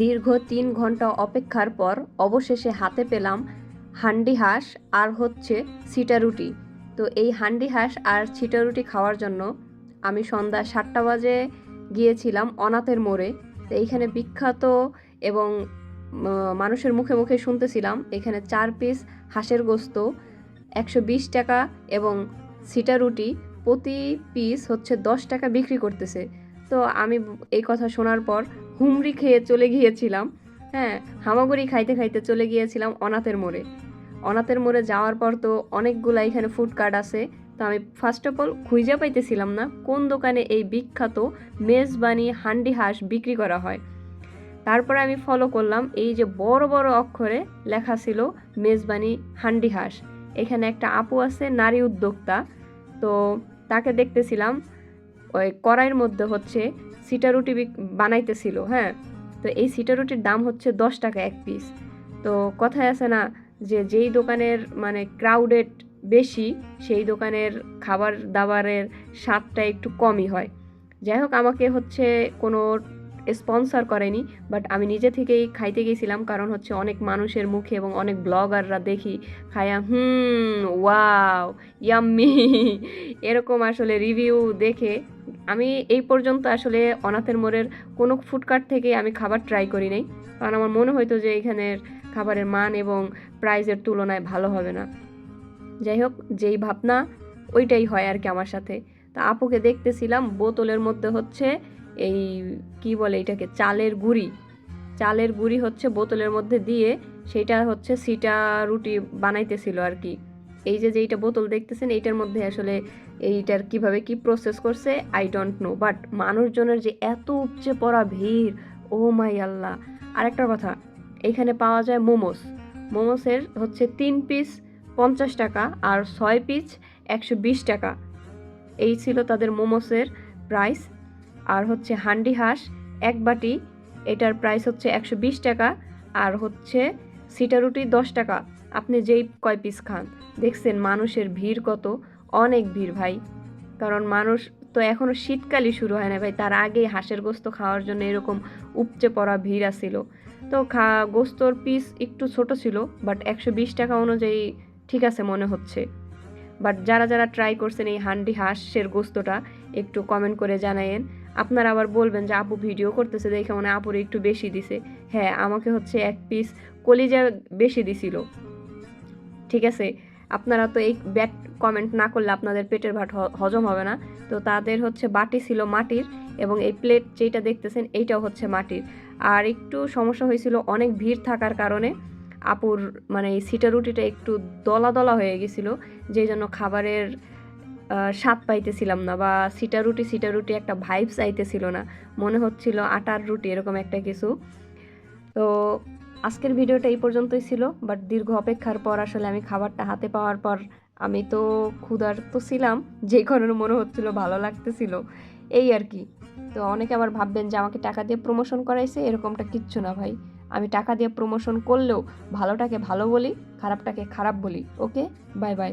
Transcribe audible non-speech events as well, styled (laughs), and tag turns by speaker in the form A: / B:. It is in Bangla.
A: দীর্ঘ তিন ঘণ্টা অপেক্ষার পর অবশেষে হাতে পেলাম হান্ডি হাঁস আর হচ্ছে সিটা রুটি তো এই হান্ডি হাঁস আর ছিটা রুটি খাওয়ার জন্য আমি সন্ধ্যা সাতটা বাজে গিয়েছিলাম অনাথের মোড়ে। তো এইখানে বিখ্যাত এবং মানুষের মুখে মুখে শুনতেছিলাম, এখানে চার পিস হাঁসের গোস্ত, একশো বিশ টাকা এবং সিটা রুটি প্রতি পিস হচ্ছে দশ টাকা বিক্রি করতেছে। তো আমি এই কথা শোনার পর হুমড়ি খেয়ে চলে গিয়েছিলাম। হ্যাঁ হামাগুড়ি খাইতে খাইতে চলে গিয়েছিলাম অনাথের মোড়ে। অনাথের মোড়ে যাওয়ার পর তো অনেকগুলা এখানে ফুড কার্ট আছে। তো আমি ফার্স্ট অফ অল খুঁজে পাইতেছিলাম না কোন দোকানে এই বিখ্যাত মেজবানি হান্ডি হাঁস বিক্রি করা হয়। তারপরে আমি ফলো করলাম, এই যে বড় বড় অক্ষরে লেখা ছিল মেজবানি হান্ডি হাঁস। এখানে একটা আপু আছে, নারী উদ্যোক্তা। তো তাকে দেখতেছিলাম ওই কড়াইয়ের মধ্যে হচ্ছে সিটা রুটি বানাইতেছিল হ্যাঁ? তো এই সিটা রুটির দাম হচ্ছে দশ টাকা এক পিস তো কথায় আছে না যে যেই দোকানের মানে ক্রাউডেড বেশি, সেই দোকানের খাবার দাবারের স্বাদটা একটু কমই হয়। যাই হোক, আমাকে হচ্ছে কোনো স্পন্সর করেনি বাট আমি নিজে থেকেই খাইতে গেছিলাম, কারণ হচ্ছে অনেক মানুষের মুখে এবং অনেক ব্লগাররা দেখি, খায়া, হুম ওয়াও ইয়াম্মি (laughs) এরকম আসলে রিভিউ দেখে আমি এই পর্যন্ত আসলে অনাথের মোড়ের কোনো ফুডকার্ট থেকে আমি খাবার ট্রাই করি নাই। কারণ আমার মনে হয়তো যে এখানের খাবারের মান এবং প্রাইজের তুলনায় ভালো হবে না। যাই হোক, যেই ভাবনা, ওইটাই হয় আর কি আমার সাথে। তা আপুকে দেখতেছিলাম, বোতলের মধ্যে হচ্ছে এই কি বলে এটাকে, চালের গুঁড়ি। চালের গুঁড়ি হচ্ছে বোতলের মধ্যে দিয়ে সেটা হচ্ছে সিটা রুটি বানাইতেছিল আর কি। এই যে যেইটা বোতল দেখতেছেন, এইটার মধ্যে আসলে এইটার কীভাবে কি প্রসেস করছে আই ডোন্ট নো বাট মানুষজনের যে এত উপচে পড়া ভিড়, ও মাই আল্লাহ। আরেকটা কথা এইখানে পাওয়া যায় মোমোস। মোমোসের হচ্ছে তিন পিস পঞ্চাশ টাকা আর ছয় পিস একশো বিশ টাকা। এই ছিল তাদের মোমোসের প্রাইস আর হচ্ছে হান্ডি হাঁস এক বাটি, এটার প্রাইস হচ্ছে একশো বিশ টাকা। আর হচ্ছে সিটা রুটি দশ টাকা। আপনি যেই কয় পিস খান, দেখছেন মানুষের ভিড় কত? অনেক ভিড় ভাই। কারণ মানুষ তো এখনও শীতকালই শুরু হয় না ভাই, তার আগেই হাঁসের গোস্ত খাওয়ার জন্য এরকম উপচে পড়া ভিড় আসছিল তো খা, গোস্তর পিস একটু ছোট ছিল বাট একশো বিশ টাকা অনুযায়ী ঠিক আছে মনে হচ্ছে। বাট যারা যারা ট্রাই করছেন এই হান্ডি হাঁসের গোস্তটা, একটু কমেন্ট করে জানায়েন। আপনারা আবার বলবেন যে, আপু ভিডিও করতেছে দেখে মনে আপুর একটু বেশি দিছে। হ্যাঁ আমাকে হচ্ছে এক পিস কলিজা বেশি দিছিল। ঠিক আছে, আপনারা তো এই ব্যাড কমেন্ট না করলে আপনাদের পেটের ভাত হজম হবে না। তো তাদের হচ্ছে বাটি ছিল মাটির এবং এই প্লেট যেটা দেখতেছেন এইটাও হচ্ছে মাটির। আর একটু সমস্যা হয়েছিল অনেক ভিড় থাকার কারণে আপুর মানে এই সিটা রুটিটা একটু দলা দলা হয়ে গেছিল, যেই জন্য খাবারের স্বাদ পাইতেছিলাম না বা সিটা রুটি সিটা রুটি একটা ভাইবস আইতেছিল না। মনে হচ্ছিল আটার রুটি এরকম একটা কিছু। তো আজকের ভিডিওটা এই পর্যন্তই ছিল বাট দীর্ঘ অপেক্ষার পর আসলে আমি খাবারটা হাতে পাওয়ার পর আমি তো ক্ষুধার তো ছিলাম, যে কারণে মনে হচ্ছিল ভালো লাগতেছিল। এই আর কি। তো অনেকে আবার ভাববেন যে আমাকে টাকা দিয়ে প্রমোশন করাইছে, এরকমটা কিচ্ছু না ভাই। আমি টাকা দিয়ে প্রমোশন করলেও ভালোটাকে ভালো বলি, খারাপটাকে খারাপ বলি ওকে বাই বাই